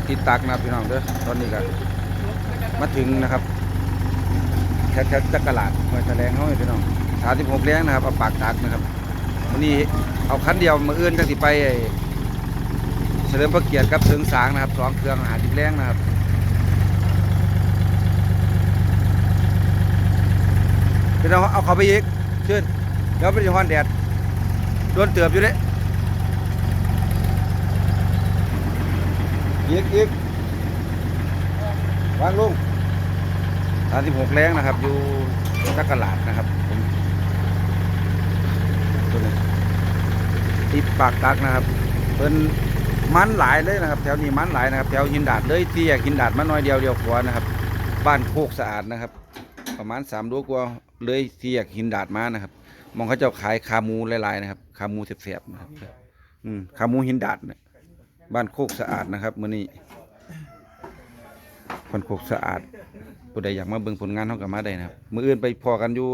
มาติดตักนะพี่น้องเด้อตอนนี้ก็มาถึงนะครับแถวๆจักรลาดห้วยแถลงเขาพี่น้องสามสิบหกแรงนะครับเอาปากตักนะครับวันนี้เอาคันเดียวมาเอื้อนจังสิไปเฉลิมพระเกียรติกับเสริงสางนะครับสองเครื่องหาสิบแรงนะครับพี่น้องเอาเขาไปอีกเชิญเดี๋ยวไปที่ห้อนแดดโดนเตือบอยู่เด้ อีกอีกวางลงสามสิบหกแรงนะครับ อยู่จักรลาดนะครับผมตัวนี้ติดปากตักนะครับเป็นมันหลายเลยนะครับ แถวนี้มันหลายนะครับ แถวหินดาดเลยที่แยหินดาดมาน้อยเดียวเดียวขวานะครับ บ้านโคกสะอาดนะครับ ประมาณสามลูกว่าเลยที่แยหินดาดมานะครับ มองเขาเจะขายขาหมูลายๆนะครับขาหมูเสียบๆนะครับ อืมขาหมูหินดาดเนี่ย บ้านโคกสะอาดนะครับมื้อนี้บ้านโคกสะอาดผู้ใดอยากมาเบิ่งผลงานเฮาก็มาได้นะครับ มื้ออื่นไปพอกันอยู่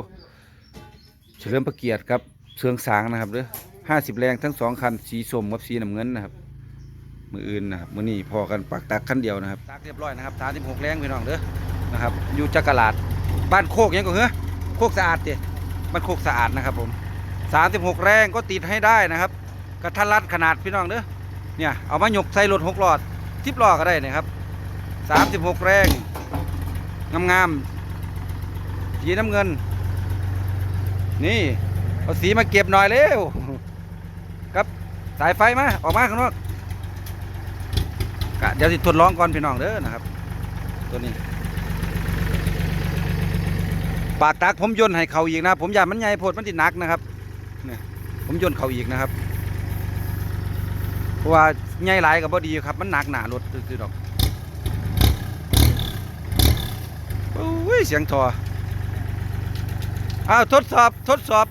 เฉลิมพระเกียรติครับเชืองสางนะครับเด้อ50แรงทั้งสองคันสีส้มกับสีน้ำเงินนะครับ มืออื่นนะครับมื้อนี้พอกันปักตักคันเดียวนะครับตักเรียบร้อยนะครับ36แรงพี่น้องเด้อนะครับอยู่จักรลาดบ้านโคกยังก็เหรอโคกสะอาดติบ้านโคกสะอาดนะครับผม36แรงก็ติดให้ได้นะครับกระทัดรัดขนาดพี่น้องเด้อ เนี่ยเอามาหยกใส่รถหกหล้อทิปล้อก็ได้นะครับสามสิบหกแรงงามๆสีน้ำเงิน นี่เอาสีมาเก็บหน่อยเร็วครับสายไฟมาออกมาข้างนอกเดี๋ยวสิทดลองก่อนพี่น้องเด้อนะครับ ตัวนี้ ปากตักผมย่นให้เขาอีกนะ ผมอยากมันใหญ่โพดมันติดนักนะครับเนี่ยผมย่นเขาอีกนะครับ ราะว่าใหญ่หลายกับพอดีครับ มันหนักหนารถคือดอกโอ้ยเสียงทออ้าวทดสอบทดสอบ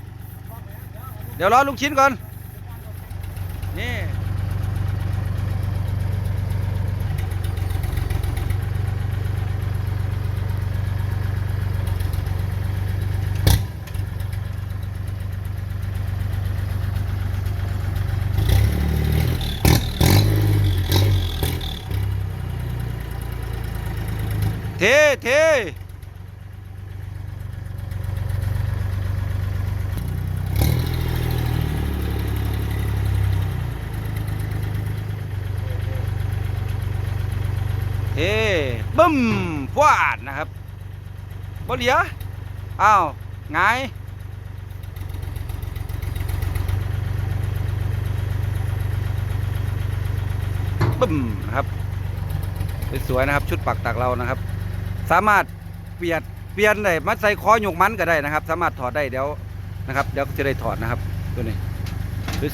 เดี๋ยวรอลูกชิ้นก่อน เทเทเทบึ้มฟวาดนะครับบ่เหลียอ้าวไงบึ้มนะครับ สวยๆนะครับ ชุดปักตักเรานะครับ สามารถเปลี่ยนเปลี่ยนได้มัดใส่คอหยกมันก็ได้นะครับ สามารถถอดได้เดี๋ยวนะครับเดี๋ยวจะได้ถอดนะครับตัวนี้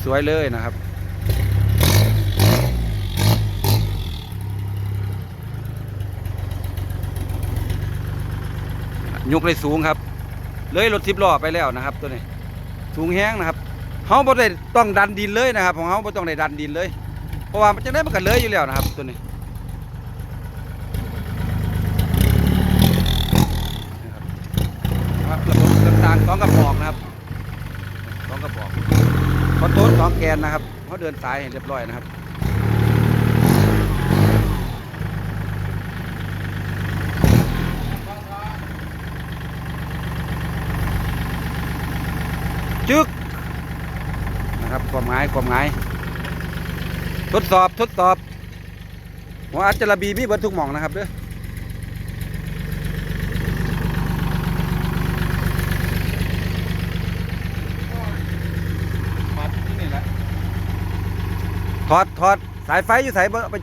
สวยๆเลยนะครับยกเลยสูงครับ เลยรถทิบล้อไปแล้วนะครับ ตัวนี้สูงแห้งนะครับเขาบ่ได้ต้องดันดินเลยนะครับ ของเขาบ่ต้องได้ดันดินเลย เพราะว่ามันจะได้มันกันเลยอยู่แล้วนะครับ ตัวนี้ นะครับระบบต่างสองกระบอกนะครับสองกระบอกคอนโทรลสองแกนนะครับเขาเดินสายให้เรียบร้อยนะครับจึกนะครับความหมายความหมายทดสอบทดสอบหัวอัจจระบีมีเบิดทุกหม่องนะครับเด้อ มัดที่นี่แหละ ถอดถอดสายไฟอยู่สายไป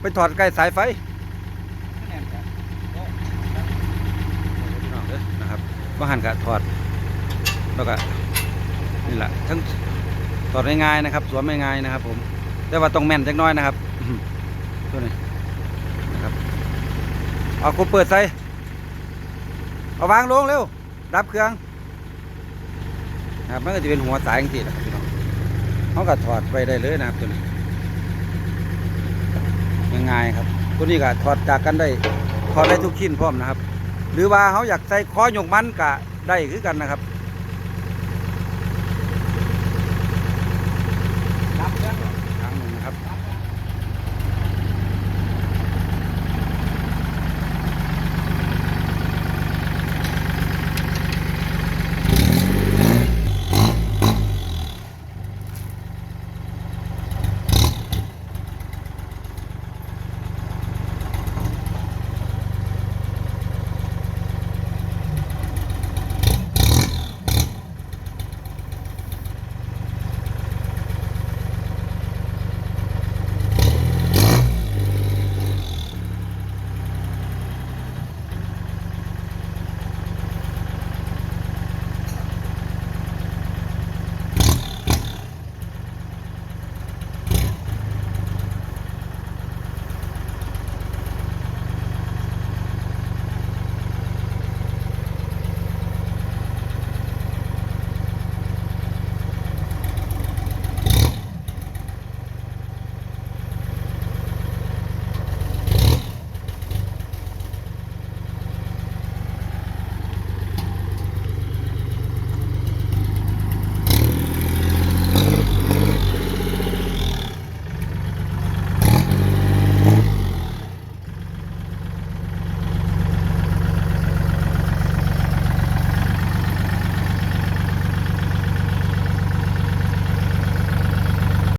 ไปถอดใกล้สายไฟน่นจ้ะนะครับว่าหันกะถอดแล้วก็นี่แหละทั้งถอดง่ายๆนะครับ สวมง่ายๆนะครับ ผม แต่ว่าต้องแม่นจักน้อยนะครับตัวนี้นะครับเอาคุณเปิดใส่เอาวางลงเร็วดับเครื่องนะครับมันก็จะเป็นหัวสายจริงๆนะครับ เขาก็ถอดไปได้เลยนะครับตัวนี้ยังไงครับตัวนี้ก็ถอดจากกันได้ถอดได้ทุกชิ้นพร้อมนะครับ หรือว่าเขาอยากใส่คอหยกมันก็ได้คือกันนะครับ